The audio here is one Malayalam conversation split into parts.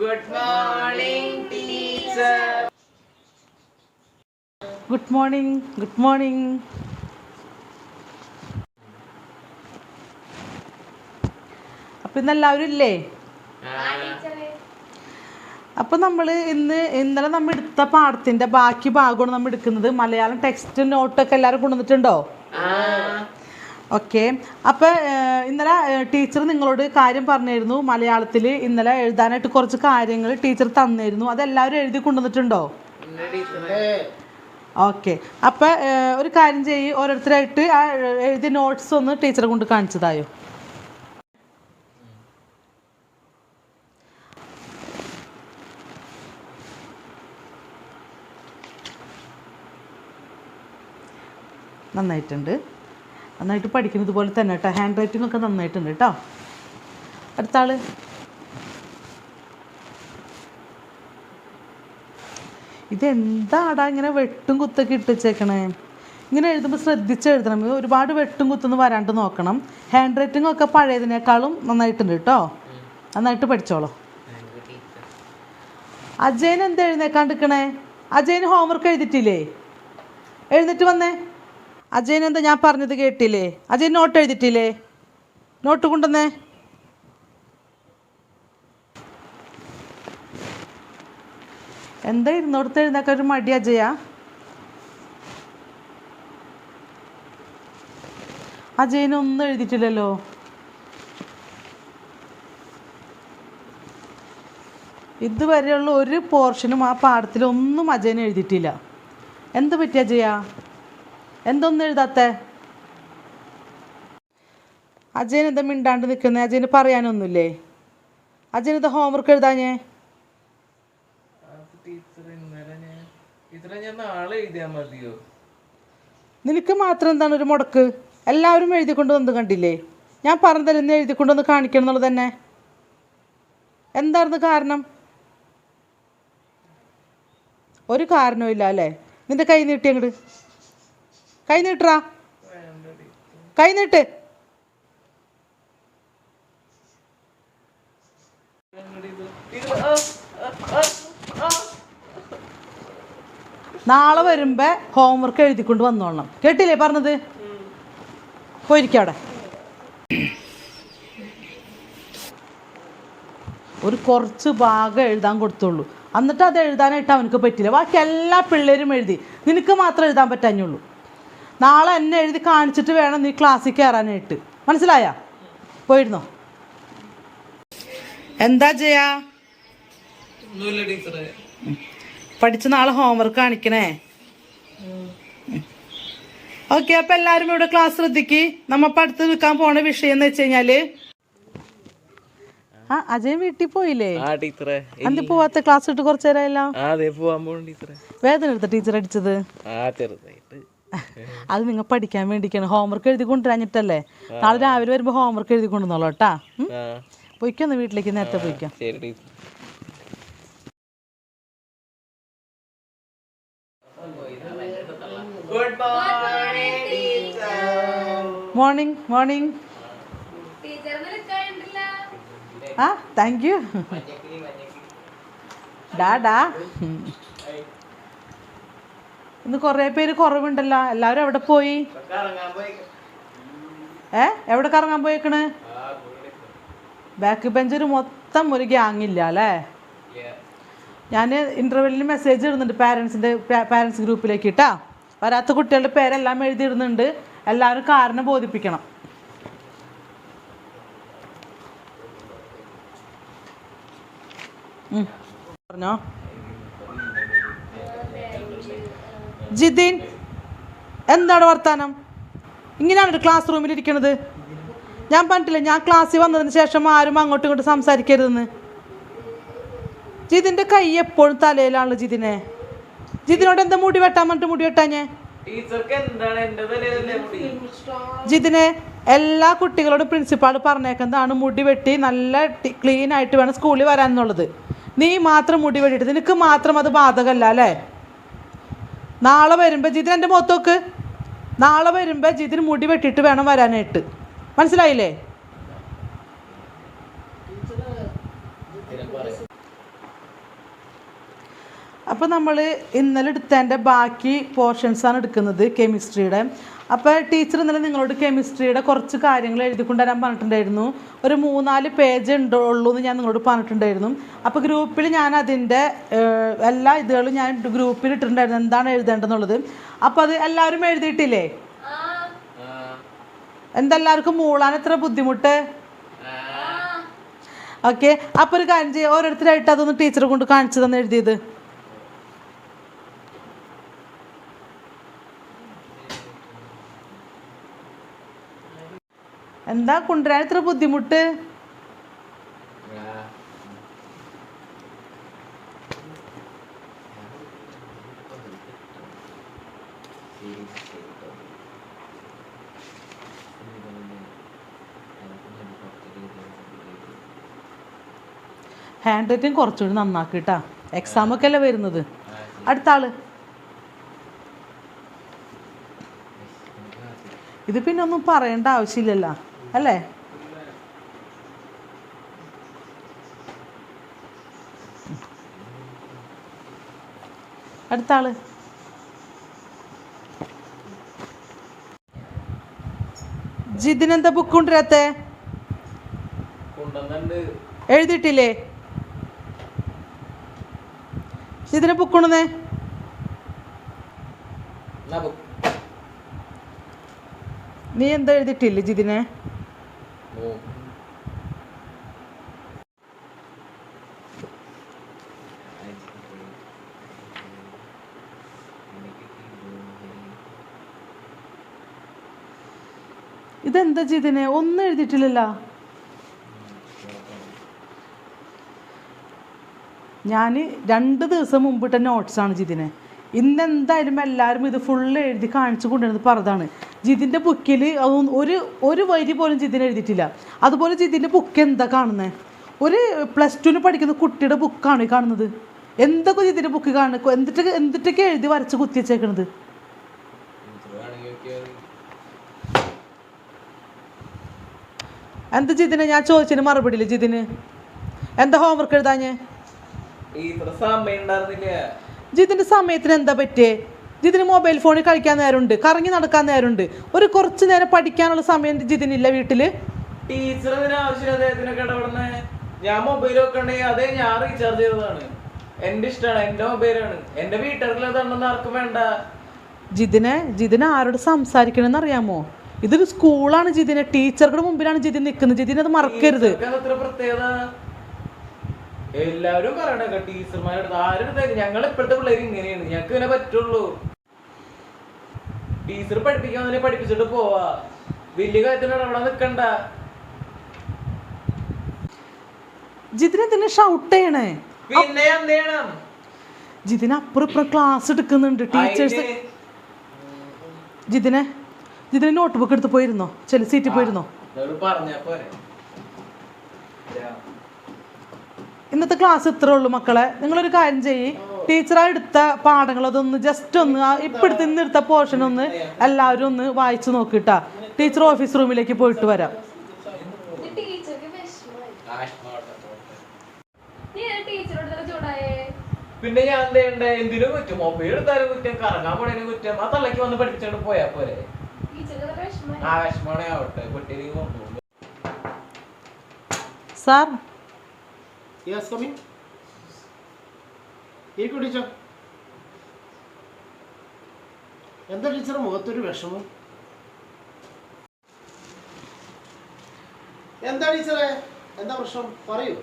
Good morning, teacher. Good morning good morning അപ്പം ഇന്ന് എല്ലാവരും ഇല്ലേ? അപ്പോൾ നമ്മൾ ഇന്ന് ഇന്നലെ നമ്മൾ എടുത്ത പാഠത്തിന്റെ ബാക്കി ഭാഗമാണ് നമ്മൾ എടുക്കുന്നത്. മലയാളം ടെക്സ്റ്റ് നോട്ടൊക്കെ എല്ലാവരും കൊണ്ടുവന്നിട്ടുണ്ടോ? ഓക്കെ. അപ്പോൾ ഇന്നലെ ടീച്ചർ നിങ്ങളോട് കാര്യം പറഞ്ഞിരുന്നു മലയാളത്തിൽ. ഇന്നലെ എഴുതാനായിട്ട് കുറച്ച് കാര്യങ്ങൾ ടീച്ചർ തന്നിരുന്നു. അതെല്ലാവരും എഴുതി കൊണ്ടുവന്നിട്ടുണ്ടോ? ഓക്കെ. അപ്പോൾ ഒരു കാര്യം ചെയ്യ്. ഓരോരുത്തരായിട്ട് ആ എഴുതിയ നോട്ട്സ് ഒന്ന് ടീച്ചറെ കൊണ്ട് കാണിച്ചതായോ? നന്നായിട്ടുണ്ട്. നന്നായിട്ട് പഠിക്കുന്നത് പോലെ തന്നെ കേട്ടോ ഹാൻഡ് റൈറ്റിംഗ് ഒക്കെ നന്നായിട്ടുണ്ട് കേട്ടോ അടുത്ത ആൾ ഇതെന്താടാ ഇങ്ങനെ വെട്ടും കുത്തൊക്കെ ഇട്ടിച്ചേക്കണേ ഇങ്ങനെ എഴുതുമ്പോൾ ശ്രദ്ധിച്ച് എഴുതണം. ഒരുപാട് വെട്ടും കുത്തൊന്നും വരാണ്ട് നോക്കണം. ഹാൻഡ് റൈറ്റിംഗ് ഒക്കെ പഴയതിനേക്കാളും നന്നായിട്ടുണ്ട് കേട്ടോ നന്നായിട്ട് പഠിച്ചോളൂ. അജയൻ എന്താ എഴുന്നേക്കാണ്ടിരിക്കണേ അജയൻ ഹോംവർക്ക് എഴുതിട്ടില്ലേ? എഴുന്നേറ്റ് വന്നേ? അജയൻ എന്താ ഞാൻ പറഞ്ഞത് കേട്ടില്ലേ? അജയൻ നോട്ട് എഴുതിട്ടില്ലേ? നോട്ട് കൊണ്ടുവന്നേ. എന്താ ഇരുന്നോടത്ത് എഴുന്നേക്കാൻ ഒരു മടി അജയ? അജയനൊന്നും എഴുതിയിട്ടില്ലല്ലോ ഇതുവരെയുള്ള ഒരു പോർഷനും ആ പാഠത്തിൽ ഒന്നും അജയൻ എഴുതിയിട്ടില്ല. എന്ത് പറ്റി അജയ? എന്തൊന്നും എഴുതാത്ത അജയൻ എന്താ മിണ്ടാണ്ട് നിൽക്കുന്നേ? അജയന് പറയാനൊന്നുമില്ലേ? അജയൻ എന്താ ഹോംവർക്ക് എഴുതാഞ്ഞേ? നിനക്ക് മാത്രം എന്താണ് ഒരു മുടക്ക്? എല്ലാവരും എഴുതിക്കൊണ്ട് വന്ന് കണ്ടില്ലേ? ഞാൻ പറഞ്ഞതല്ലേ ഇന്ന് എഴുതിക്കൊണ്ടൊന്ന് കാണിക്കണം എന്നുള്ളത് തന്നെ. എന്തായിരുന്നു കാരണം? ഒരു കാരണവും ഇല്ല അല്ലേ? നിന്റെ കൈ നീട്ടി അങ്ങോട്ട് കൈ നീട്ടറാ കൈ നീട്ട് നാളെ വരുമ്പോ ഹോംവർക്ക് എഴുതിക്കൊണ്ട് വന്നോളണം. കേട്ടില്ലേ പറഞ്ഞത്? പോയിരിക്കവിടെ. ഒരു കുറച്ച് ഭാഗം എഴുതാൻ കൊടുത്തുള്ളൂ. എന്നിട്ട് അത് എഴുതാനായിട്ട് അവനക്ക് പറ്റില്ല. ബാക്കി എല്ലാ പിള്ളേരും എഴുതി. നിനക്ക് മാത്രം എഴുതാൻ പറ്റാഞ്ഞുള്ളൂ. നാളെ എന്നെ എഴുതി കാണിച്ചിട്ട് വേണം നീ ക്ലാസ്സിൽ കയറാനായിട്ട് മനസ്സിലായ? പോയിരുന്നോ? എന്താ ചെയ്യാ പഠിച്ച നാളെ ഹോംവർക്ക് കാണിക്കണേ. ഓക്കെ അപ്പൊ എല്ലാരും ഇവിടെ ക്ലാസ് ശ്രദ്ധിക്ക്. നമ്മ അടുത്ത് നിൽക്കാൻ പോണ വിഷയം എന്ന് വെച്ച് കഴിഞ്ഞാൽ ആ അജയൻ വീട്ടിൽ പോയില്ലേ? ടീച്ചറെ. അന്തി പോവാത്ത ക്ലാസ് ഇട്ട് കുറച്ചു നേരമല്ലോ വേദന എടുത്ത ടീച്ചർ അടിച്ചത്? ആ ചെറുതായിട്ട് അത് നിങ്ങൾ പഠിക്കാൻ വേണ്ടിക്കാണ്. ഹോംവർക്ക് എഴുതി കൊണ്ടുവരാഞ്ഞിട്ടല്ലേ നാളെ രാവിലെ വരുമ്പോൾ ഹോംവർക്ക് എഴുതി കൊണ്ടുവന്നോളൂ കേട്ടാ പോയിക്കൊന്ന് വീട്ടിലേക്ക് നേരത്തെ പോയിക്കോ. ശരി teacher. Good morning teacher morning morning ആ താങ്ക് യു ഡാ ഡാ. ഇന്ന് കുറേ പേര് കുറവുണ്ടല്ലോ. എല്ലാവരും എവിടെ പോയി? ഏ? എവിടെ കറങ്ങാൻ പോയേക്കണ്? ബാക്ക് ബെഞ്ചിൽ മൊത്തം ഒരു ഗ്യാങ് ഇല്ല അല്ലേ? ഞാൻ ഇന്റർവെല്ലിൽ മെസ്സേജ് ഇടുന്നുണ്ട് പാരൻസിന്റെ പാരൻസ് ഗ്രൂപ്പിലേക്ക് ഇട്ടാ വരാത്ത കുട്ടികളുടെ പേരെല്ലാം എഴുതിയിടുന്നുണ്ട്. എല്ലാവരും കാരണം ബോധിപ്പിക്കണം. പറഞ്ഞോ? ജിതിൻ എന്താണ് വർത്താനം? ഇങ്ങനെയാണ് ഒരു ക്ലാസ് റൂമിൽ ഇരിക്കുന്നത് ഞാൻ പറഞ്ഞിട്ടില്ല ഞാൻ ക്ലാസ്സിൽ വന്നതിന് ശേഷം ആരും അങ്ങോട്ടും ഇങ്ങോട്ടും സംസാരിക്കരുതെന്ന്. ജിതിന്റെ കൈ എപ്പോഴും തലയിലാണല്ലോ ജിതിനെ. ജിതിനോട് എന്താ മുടി വെട്ടാൻ പറഞ്ഞിട്ട് മുടി വെട്ടാഞ്ഞേ? ജിതിനെ എല്ലാ കുട്ടികളോടും പ്രിൻസിപ്പാൾ പറഞ്ഞേക്കുന്നതാണ് മുടി വെട്ടി നല്ല ക്ലീൻ ആയിട്ട് വേണം സ്കൂളിൽ വരാൻ എന്നുള്ളത്. നീ മാത്രം മുടി വെട്ടിയിട്ട് നിനക്ക് മാത്രം അത് ബാധകമല്ല അല്ലേ? നാളെ വരുമ്പോൾ ജിതിൻ എന്റെ മുഖത്തോക്ക് നാളെ വരുമ്പോൾ ജിതിൻ മുടി വെട്ടിട്ട് വേണം വരാനായിട്ട്. മനസ്സിലായില്ലേ? അപ്പോൾ നമ്മൾ ഇന്നലെ എടുത്തതിന്റെ ബാക്കി പോർഷൻസാണ് എടുക്കുന്നത് കെമിസ്ട്രിയുടെ. അപ്പോൾ ടീച്ചർ ഇന്നലെ നിങ്ങളോട് കെമിസ്ട്രിയുടെ കുറച്ച് കാര്യങ്ങൾ എഴുതി കൊണ്ടുവരാൻ പറഞ്ഞിട്ടുണ്ടായിരുന്നു. ഒരു മൂന്നാൽ പേജ് ഉള്ളൂ എന്ന് ഞാൻ നിങ്ങളോട് പറഞ്ഞിട്ടുണ്ടായിരുന്നു. അപ്പോൾ ഗ്രൂപ്പിൽ ഞാൻ അതിന്റെ എല്ലാ ഇതുകളും ഞാൻ ഗ്രൂപ്പിൽ ഇട്ടിട്ടുണ്ടായിരുന്നു. എന്താണ് എഴുതേണ്ടതെന്നുള്ളത്. അപ്പോൾ അത് എല്ലാവരും എഴുതിയിട്ടില്ലേ? എന്തെല്ലാവർക്കും മൂളാൻ എത്ര ബുദ്ധിമുട്ട്? ഓക്കെ. അപ്പോൾ ഒരു കാര്യം ചെയ്യുക ഓരോരുത്തരായിട്ട് അതൊന്ന് ടീച്ചറെ കൊണ്ട് കാണിച്ചു തന്നെ എഴുതിയത്. എന്താ കൊണ്ടുവരാൻ ഇത്ര ബുദ്ധിമുട്ട്? ഹാൻഡ് റൈറ്റിംഗ് കുറച്ചുകൂടി നന്നാക്കി കേട്ടാ എക്സാം ഒക്കെ അല്ലേ വരുന്നത്? അടുത്ത ആൾ. ഇത് പിന്നെ ഒന്നും പറയേണ്ട ആവശ്യമില്ലല്ലോ. അല്ലേ? അടുത്ത ആൾ. ജിതിനെന്താ ബുക്ക് കൊണ്ടുവരാത്തേ? എഴുതിട്ടില്ലേ ജിതിനെ ബുക്ക് കൊണ്ടുവന്നേ. നീ എന്താ എഴുതിട്ടില്ലേ ജിതിനെ? ഇതെന്താ ജിതിനെ ഒന്നും എഴുതിയിട്ടില്ലല്ലോ. ഞാൻ രണ്ട് ദിവസം മുമ്പിട്ട ആണ് ജിതിനെ. ഇന്ന് എന്തായാലും എല്ലാവരും ഇത് ഫുള്ള് എഴുതി കാണിച്ചു കൊണ്ടുവരുന്നത് പറഞ്ഞതാണ്. ജിതിന്റെ ബുക്കിൽ ഒരു ഒരു വരി പോലും ജിതിന് എഴുതിയിട്ടില്ല. അതുപോലെ ജിതിന്റെ ബുക്ക് എന്താ കാണുന്നത് ഒരു പ്ലസ് ടുവിന് പഠിക്കുന്ന കുട്ടിയുടെ ബുക്കാണ് കാണുന്നത്. എന്തൊക്കെ ജിതിന്റെ ബുക്ക് കാണുന്നത് എന്തിട്ട് എന്തിട്ടൊക്കെ എഴുതി വരച്ച് കുത്തി വെച്ചേക്കണത് ടീച്ചർ വേണമെങ്കിൽ നോക്കിയാൽ എന്താ ജിതിന്? ഞാൻ ചോദിച്ചതിന് മറുപടിയില്ല ജിതിന്. എന്താ ഹോംവർക്ക് എഴുതാഞ്ഞ്? ജിതിന്റെ സമയത്തിന് എന്താ പറ്റിയേ? ജിതിന് മൊബൈൽ ഫോണിൽ കളിക്കാൻ നേരമുണ്ട് കറങ്ങി നടക്കാൻ നേരമുണ്ട്. ഒരു കുറച്ച് നേരം പഠിക്കാനുള്ള സമയം ജിതിനില്ല വീട്ടിൽ. ടീച്ചർ ഞാൻ മൊബൈൽ വെക്കണ്ടെങ്കിൽ അതേ ഞാൻ റീചാർജ് ചെയ്തതാണ്. എന്റെ ഇഷ്ടമാണ് എന്റെ മൊബൈലാണ് എന്റെ വീട്ടുകാർക്കുള്ള തന്നെന്ന് ആർക്കും വേണ്ട. ജിതിനെ ജിതിന് ആരോട് സംസാരിക്കണമെന്ന് അറിയാമോ? ഇതൊരു സ്കൂളാണ് ജിതിനെ ടീച്ചറുടെ മുമ്പിലാണ് ജിതിൻ നിൽക്കുന്നത്. ജിതിനെ അത് മറക്കരുത്. എല്ലാവരും പറയണ ടീച്ചർമാരുടെ അടുത്ത് ആരും എടുത്താലും ഞങ്ങൾ ഇപ്പോഴത്തെ പിള്ളേർ ഇങ്ങനെയാണ്. ഞങ്ങൾക്ക് ഇങ്ങനെ പറ്റുള്ളൂ. ടീച്ചർ പഠിപ്പിക്കാൻ തന്നെ പഠിപ്പിച്ചിട്ട് പോവാ. വലിയ കാര്യത്തിനോട് അവിടെ നിൽക്കണ്ട ജിതിനെ തന്നെ ഷൗട്ട് ചെയ്യണേ. പിന്നെ എന്ത് ചെയ്യണം ജിതിന് അപ്പുറം ഇപ്പുറം ക്ലാസ് എടുക്കുന്നുണ്ട്. ടീച്ചേഴ്സ് ജിതിനെ ജിതിന് നോട്ട് ബുക്ക് എടുത്ത് പോയിരുന്നോ? ചെല സീറ്റിൽ പോയിരുന്നോ? അതോട് പറഞ്ഞാ പോരെ. ഇന്നത്തെ ക്ലാസ് ഇത്രേ ഉള്ളൂ മക്കളെ. നിങ്ങളൊരു കാര്യം ചെയ്യ്. ടീച്ചറാ എടുത്ത പാഠങ്ങൾ അതൊന്ന് ജസ്റ്റ് ഒന്ന് ഇപ്പോഴത്തെ ഇന്നെടുത്ത പോർഷൻ ഒന്ന് എല്ലാവരും ഒന്ന് വായിച്ചു നോക്കിട്ടാ ടീച്ചർ ഓഫീസ് റൂമിലേക്ക് പോയിട്ട് വരാം. പിന്നെ ഞാൻ എന്തിനും കുറ്റം? മൊബൈൽ എടുത്താലും കുറ്റം. കറങ്ങാൻ പോണേനും കുറ്റം. ആ തള്ളക്ക് വന്ന് പഠിപ്പിച്ചോണ്ട് പോയാ പോരെ. വിഷമമായി ആകാശമാണേ ആവട്ടെ കുട്ടിയിലേക്ക് കൊണ്ടുപോകും. സാർ. Come in. ഇരിക്കൂ ടീച്ചർ എന്താ ടീച്ചർ മുഖത്തൊരു വിഷമം? എന്താ ടീച്ചറെ? എന്താ പ്രശ്നം? പറയൂ.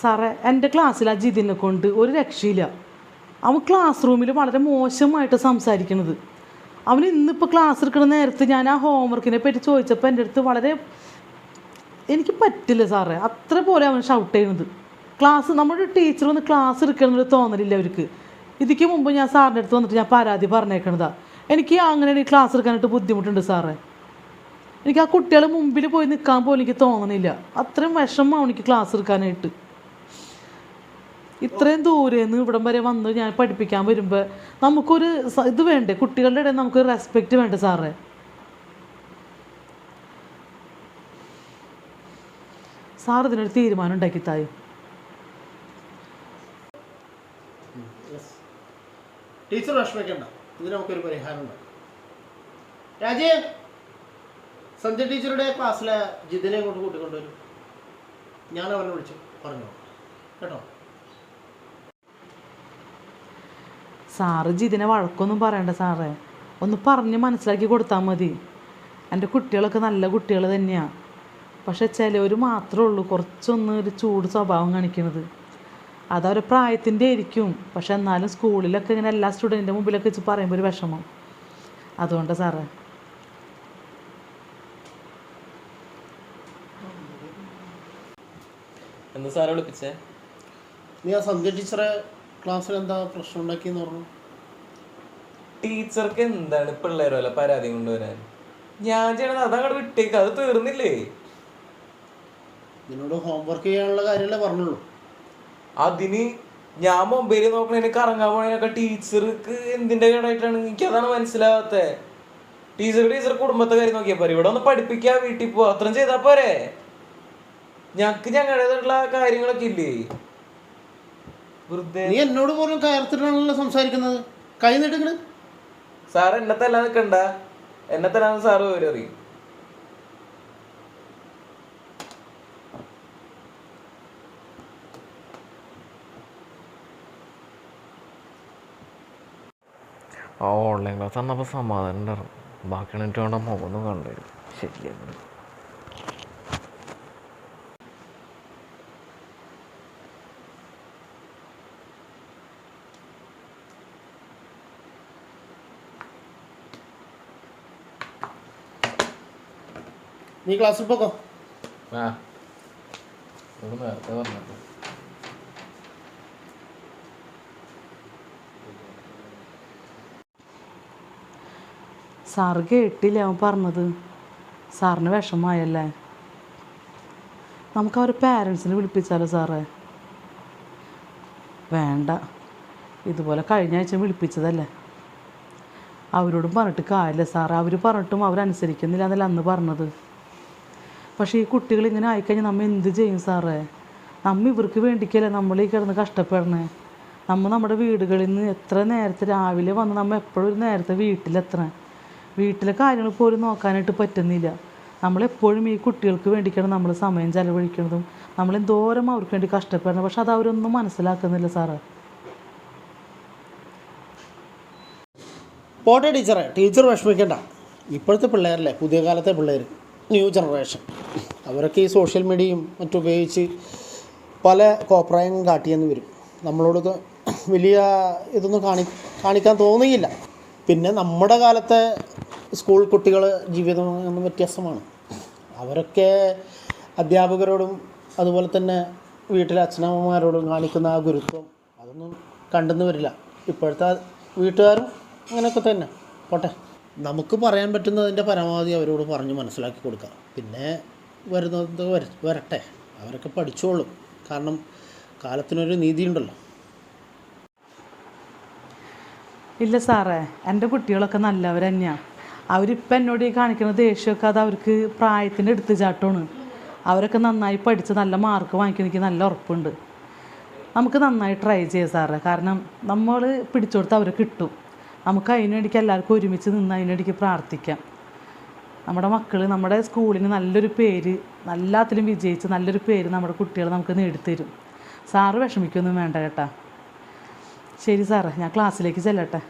സാറേ എന്റെ ക്ലാസ്സിൽ ആ ജിതിനെ കൊണ്ട് ഒരു രക്ഷയില്ല. അവൻ ക്ലാസ് റൂമിൽ വളരെ മോശമായിട്ട് സംസാരിക്കണത്. അവൻ ഇന്നിപ്പോൾ ക്ലാസ് എടുക്കുന്ന നേരത്ത് ഞാൻ ആ ഹോംവർക്കിനെ പറ്റി ചോദിച്ചപ്പോൾ എന്റെ അടുത്ത് വളരെ എനിക്ക് പറ്റില്ല സാറേ. അത്ര പോലെ അവൻ ഷൗട്ട് ചെയ്യുന്നത് ക്ലാസ് നമ്മുടെ ടീച്ചർ വന്ന് ക്ലാസ് എടുക്കണമെന്നൊരു തോന്നലില്ല അവർക്ക്. ഇതിക്ക് മുമ്പ് ഞാൻ സാറിന്റെ അടുത്ത് വന്നിട്ട് ഞാൻ പരാതി പറഞ്ഞേക്കണതാ. എനിക്ക് അങ്ങനെ ക്ലാസ് എടുക്കാനായിട്ട് ബുദ്ധിമുട്ടുണ്ട് സാറേ. എനിക്ക് ആ കുട്ടികളെ മുമ്പിൽ പോയി നിൽക്കാൻ പോലും എനിക്ക് തോന്നണില്ല. അത്രയും വിഷമമാണ് എനിക്ക് ക്ലാസ് എടുക്കാനായിട്ട്. ഇത്രയും ദൂരെ നിന്ന് ഇവിടം വരെ വന്ന് ഞാൻ പഠിപ്പിക്കാൻ വരുമ്പോൾ നമുക്കൊരു ഇത് വേണ്ടേ? കുട്ടികളുടെ ഇടയിൽ നമുക്ക് റെസ്പെക്റ്റ് വേണ്ടേ സാറേ? സാർ ഇതിനൊരു തീരുമാനം ഉണ്ടാക്കി തായോ. ടീച്ചർ വിഷമിക്കണ്ട. ഇതിന് നമുക്കൊരു പരിഹാരം രാജീവ് സന്ധ്യ ടീച്ചറുടെ ക്ലാസ്സിലെ ജിതിനെ കൊണ്ട് കൂട്ടിക്കൊണ്ടുവരും. ഞാൻ അവനെ വിളിച്ചു പറഞ്ഞു കേട്ടോ? സാറ് ജിതിനെ വഴക്കൊന്നും പറയണ്ട സാറേ. ഒന്ന് പറഞ്ഞ് മനസ്സിലാക്കി കൊടുത്താൽ മതി. എന്റെ കുട്ടികളൊക്കെ നല്ല കുട്ടികൾ തന്നെയാണ് പക്ഷെ ചിലവർ മാത്രമേ ഉള്ളൂ കുറച്ചൊന്ന് ഒരു ചൂട് സ്വഭാവം കാണിക്കുന്നത് അതവരെ പ്രായത്തിന്റെ ആയിരിക്കും. പക്ഷെ എന്നാലും സ്കൂളിലൊക്കെ ഇങ്ങനെ എല്ലാ സ്റ്റുഡന്റിന്റെ മുമ്പിലൊക്കെ വെച്ച് പറയുമ്പോൾ ഒരു വിഷമം. അതുകൊണ്ട് സാറേ. എന്താ സാറെ വിളിപ്പിച്ചേ? നീ ആ സന്ധ്യ ടീച്ചറെ ക്ലാസ്സിൽ എന്താ പ്രശ്നം ഉണ്ടാക്കിയെന്ന് പറഞ്ഞു? ടീച്ചർക്ക് എന്താണ് പിള്ളേരോ അല്ല പരാതി കൊണ്ടുവരാൻ? ഞാൻ ചെയ്യണത് അതങ്ങോട്ട് വിട്ടേക്ക് അത് തീർന്നില്ലേ? നിന്നോട് ഹോംവർക്ക് ചെയ്യാനുള്ള കാര്യമല്ലേ പറഞ്ഞുള്ളൂ. അതിന് ഞാൻ മൊബൈലിൽ നോക്കണേന് കറങ്ങാൻ പോണേനൊക്കെ ടീച്ചർക്ക് എന്തിന്റെ കേടായിട്ടാണ്? എനിക്ക് അതാണ് മനസ്സിലാവാത്തെ. ടീച്ചർ ടീച്ചർ കുടുംബത്തെ കാര്യം നോക്കിയാ പോരെ ഇവിടെ ഒന്ന് പഠിപ്പിക്കാ വീട്ടിൽ പോവാ അത്രയും ചെയ്താ പോരെ. ഞങ്ങക്ക് ഞങ്ങളുടേതായിട്ടുള്ള കാര്യങ്ങളൊക്കെ ഇല്ലേ? നീ എന്നോട് പോലും കയർത്തിട്ടാണല്ലോ സംസാരിക്കുന്നത്? കൈ നീട്ടിക്കണ്. സാർ എന്നെ തന്നെ നിൽക്കണ്ട എന്നെ തന്നെ സാറ് വിവരം അറിയും ആ ഓൺലൈൻ ക്ലാസ് വന്നപ്പോൾ സമാധാനം ഉണ്ടായിരുന്നു. ബാക്കി എനിക്ക് വേണ്ട മുഖമൊന്നും കണ്ടു ശരിയാണ് നീ ക്ലാസ്സിൽ പോക്കോ? ആ. ഇവിടെ നേരത്തെ പറഞ്ഞത് സാറ് കേട്ടില്ല അവൻ പറഞ്ഞത്? സാറിന് വിഷമമായല്ലേ? നമുക്ക് അവരെ പാരൻസിനെ വിളിപ്പിച്ചാലോ സാറേ? വേണ്ട. ഇതുപോലെ കഴിഞ്ഞ ആഴ്ച വിളിപ്പിച്ചതല്ലേ? അവരോടും പറഞ്ഞിട്ട് കാര്യമില്ല സാറേ. അവർ പറഞ്ഞിട്ടും അവരനുസരിക്കുന്നില്ല എന്നല്ല അന്ന് പറഞ്ഞത്. പക്ഷേ ഈ കുട്ടികൾ ഇങ്ങനെ ആയിക്കഴിഞ്ഞാൽ നമ്മൾ എന്ത് ചെയ്യും സാറേ? നമ്മൾ ഇവർക്ക് വേണ്ടിക്കല്ലേ നമ്മൾ ഈ കിടന്ന് കഷ്ടപ്പെടണേ? നമ്മൾ നമ്മുടെ വീടുകളിൽ നിന്ന് എത്ര നേരത്തെ രാവിലെ വന്ന് നമ്മൾ എപ്പോഴും ഒരു നേരത്തെ വീട്ടിലെത്തണേ? വീട്ടിലെ കാര്യങ്ങൾ പോലും നോക്കാനായിട്ട് പറ്റുന്നില്ല. നമ്മളെപ്പോഴും ഈ കുട്ടികൾക്ക് വേണ്ടിക്കാണ് നമ്മൾ സമയം ചെലവഴിക്കുന്നതും. നമ്മൾ എന്തോരം അവർക്ക് വേണ്ടി കഷ്ടപ്പെടണം. പക്ഷെ അത് അവരൊന്നും മനസ്സിലാക്കുന്നില്ല സാറേ. പോട്ടെ ടീച്ചറെ. ടീച്ചർ വിഷമിക്കണ്ട. ഇപ്പോഴത്തെ പിള്ളേരല്ലേ? പുതിയ കാലത്തെ പിള്ളേർ ന്യൂ ജനറേഷൻ. അവരൊക്കെ ഈ സോഷ്യൽ മീഡിയയും മറ്റും ഉപയോഗിച്ച് പല കോപ്രായങ്ങളും കാട്ടിയെന്ന് വരും. നമ്മളോട് വലിയ ഇതൊന്നും കാണി കാണിക്കാൻ തോന്നിയില്ല പിന്നെ നമ്മുടെ കാലത്തെ സ്കൂൾ കുട്ടികൾ ജീവിതം എന്നും വ്യത്യാസമാണ് അവരൊക്കെ അധ്യാപകരോടും അതുപോലെ തന്നെ വീട്ടിലെ അച്ഛനമ്മമാരോടും കാണിക്കുന്ന ആ ഗുരുത്വം അതൊന്നും കണ്ടെന്ന് വരില്ല. ഇപ്പോഴത്തെ വീട്ടുകാരും അങ്ങനെയൊക്കെ തന്നെ. പോട്ടെ. നമുക്ക് പറയാൻ പറ്റുന്നതിന്റെ പരമാവധി അവരോട് പറഞ്ഞ് മനസ്സിലാക്കി കൊടുക്കാം. പിന്നെ വരുന്നത് വര- വരട്ടെ. അവരൊക്കെ പഠിച്ചോളും. കാരണം കാലത്തിനൊരു നീതിയുണ്ടല്ലോ. ഇല്ല സാറേ എന്റെ കുട്ടികളൊക്കെ നല്ലവർ തന്നെയാണ് അവരിപ്പം എന്നോട് ഈ കാണിക്കുന്ന ദേഷ്യമൊക്കെ അത് അവർക്ക് പ്രായത്തിന്റെ എടുത്ത് ചാട്ടമാണ് അവരൊക്കെ നന്നായി പഠിച്ച് നല്ല മാർക്ക് വാങ്ങിക്കാൻ നല്ല ഉറപ്പുണ്ട്. നമുക്ക് നന്നായി ട്രൈ ചെയ്യാം സാറേ. കാരണം നമ്മൾ പിടിച്ചെടുത്ത് അവർ കിട്ടും. നമുക്ക് അതിനിടയ്ക്ക് എല്ലാവർക്കും ഒരുമിച്ച് നിന്ന് അതിനിടയ്ക്ക് പ്രാർത്ഥിക്കാം. നമ്മുടെ മക്കൾ നമ്മുടെ സ്കൂളിന് നല്ലൊരു പേര് എല്ലാത്തിലും വിജയിച്ച് നല്ലൊരു പേര് നമ്മുടെ കുട്ടികൾ നമുക്ക് നേടിത്തരും. സാറ് വിഷമിക്കൊന്നും വേണ്ട കേട്ടാ. ശരി സാറേ ഞാൻ ക്ലാസ്സിലേക്ക് ചെല്ലട്ടെ.